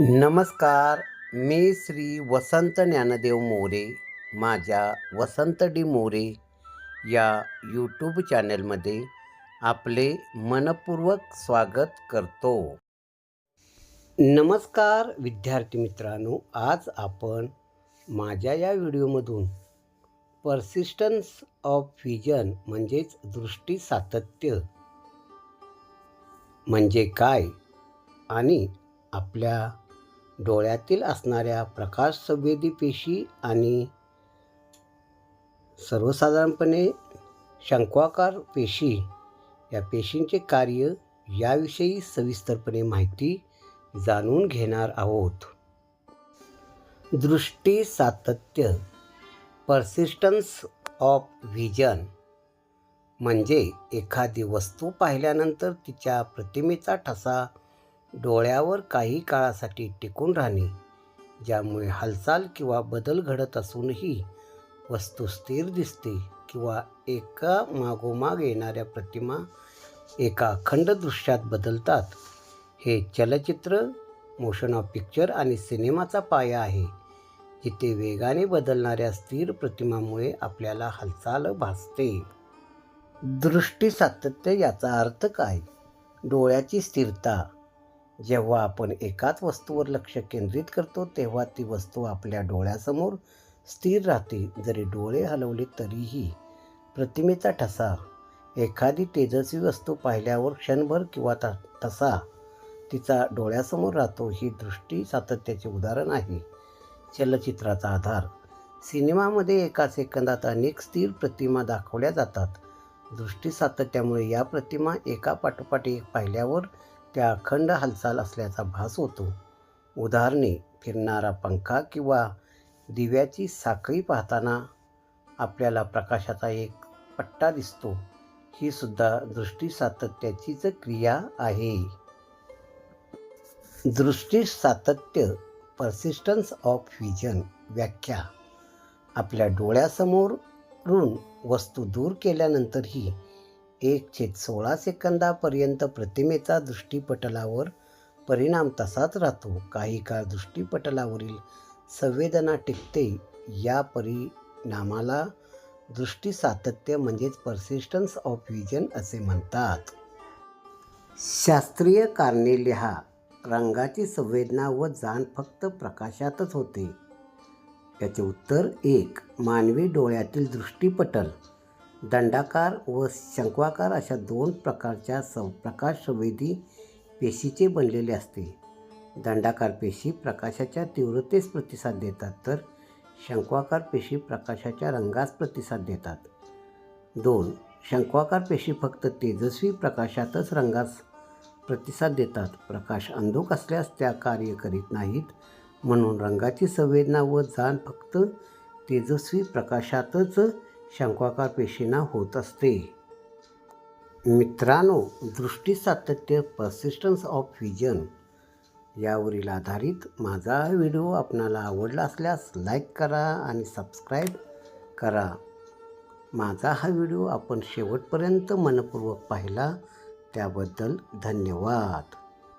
नमस्कार मी श्री वसंत ज्ञानदेव मोरे माझ्या वसंत डी मोरे या यूट्यूब चॅनलमध्ये आपले मनपूर्वक स्वागत करतो. नमस्कार विद्यार्थी मित्रांनो आज आपण माझ्या या व्हिडिओमधून पर्सिस्टन्स ऑफ व्हिजन म्हणजेच दृष्टी सातत्य म्हणजे काय आणि आपल्या डोळ्यातील असणाऱ्या प्रकाश संवेदी पेशी आणि सर्वसाधारणपणे शंक्वाकार पेशी या पेशींचे कार्य याविषयी सविस्तरपणे माहिती जाणून घेणार आहोत. दृष्टी सातत्य पर्सिस्टन्स ऑफ व्हिजन म्हणजे एखादी वस्तू पाहिल्यानंतर तिच्या प्रतिमेचा ठसा डोळ्यावर काही काळासाठी टिकून राहणे ज्यामुळे हालचाल किंवा बदल घडत असूनही वस्तू स्थिर दिसते किंवा एका मागोमाग येणाऱ्या प्रतिमा एका अखंड दृश्यात बदलतात. हे चलचित्र मोशन ऑफ पिक्चर आणि सिनेमाचा पाया आहे जिथे वेगाने बदलणाऱ्या स्थिर प्रतिमामुळे आपल्याला हालचाल भासते. दृष्टी सातत्य याचा अर्थ काय? डोळ्याची स्थिरता जेव्हा आपण एकाच वस्तूवर लक्ष केंद्रित करतो तेव्हा ती वस्तू आपल्या डोळ्यासमोर स्थिर राहते. जरी डोळे हलवले तरीही प्रतिमेचा ठसा एखादी तेजस्वी वस्तू पाहिल्यावर क्षणभर किंवा त ठसा तिचा डोळ्यासमोर राहतो ही दृष्टी सातत्याचे उदाहरण आहे. चलचित्राचा आधार. सिनेमामध्ये एका सेकंदात अनेक स्थिर प्रतिमा दाखवल्या जातात. दृष्टी सातत्यामुळे या प्रतिमा एका पाठोपाठी एक पाहिल्यावर त्या अखंड हालचाल असल्याचा भास होतो. उदाहरणे फिरणारा पंखा किंवा दिव्याची साखळी पाहताना आपल्याला प्रकाशाचा एक पट्टा दिसतो. ही सुद्धा दृष्टी सातत्याचीच क्रिया आहे. दृष्टी सातत्य पर्सिस्टन्स ऑफ व्हिजन व्याख्या. आपल्या डोळ्यासमोरून वस्तू दूर केल्यानंतरही एक छेद सोळा सेकंदापर्यंत प्रतिमेचा दृष्टीपटलावर परिणाम तसाच राहतो. काही काळ दृष्टीपटलावरील संवेदना टिकते. या परिणामाला दृष्टी सातत्य म्हणजेच पर्सिस्टन्स ऑफ विजन असे म्हणतात. शास्त्रीय कारणे लिहा. रंगाची संवेदना व जाण फक्त प्रकाशातच होते. याचे उत्तर एक. मानवी डोळ्यातील दृष्टीपटल. दंडाकार व शंक्वाकार अशा दोन प्रकारच्या सं प्रकाश संवेदी पेशीचे बनलेले असते. दंडाकार पेशी प्रकाशाच्या तीव्रतेस प्रतिसाद देतात तर शंक्वाकार पेशी प्रकाशाच्या रंगास प्रतिसाद देतात. दोन शंक्वाकार पेशी फक्त तेजस्वी प्रकाशातच रंगास प्रतिसाद देतात. प्रकाश अंधुक असल्यास त्या कार्य करीत नाहीत म्हणून रंगाची संवेदना व जाण फक्त तेजस्वी प्रकाशातच शंक्वाकार पेशींना होत असते. मित्रांनो दृष्टी सातत्य पर्सिस्टन्स ऑफ व्हिजन यावरील आधारित माझा हा व्हिडिओ आपणाला आवडला असल्यास लाईक करा आणि सबस्क्राईब करा. माझा हा व्हिडिओ आपण शेवटपर्यंत मनपूर्वक पाहिला त्याबद्दल धन्यवाद.